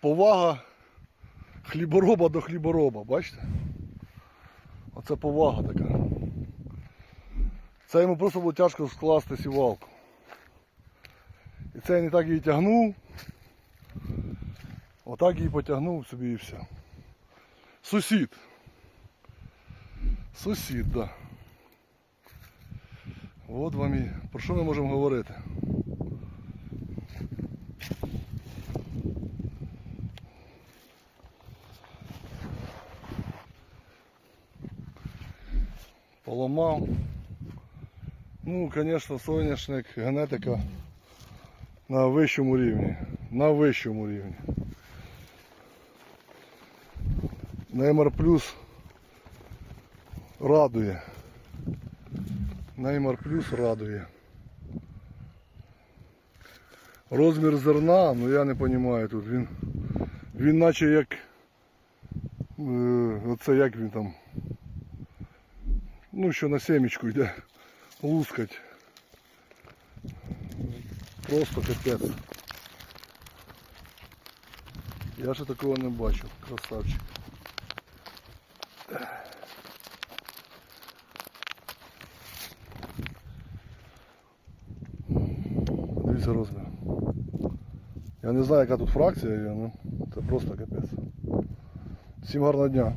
повага хлібороба до хлібороба, бачите? Оце повага така. Це йому просто було тяжко скласти сівалку. І це я не так її тягнув. Отак її потягнув собі і все. Сусід. Сусід, так. Да. От вам і про що ми можемо говорити? Поламав. Ну, звісно, соняшник, генетика на вищому рівні. На вищому рівні. Неймар плюс радує. Неймар плюс радує. Розмір зерна, ну я не розумію тут. Він, він наче як. Е, оце як він там. Ну, що на семечку йде. Лускать. Просто капець. Я ще такого не бачив, красавчик. Дивіться розмір. Я не знаю, яка тут фракція, є, ну це просто капець. Всім гарного дня.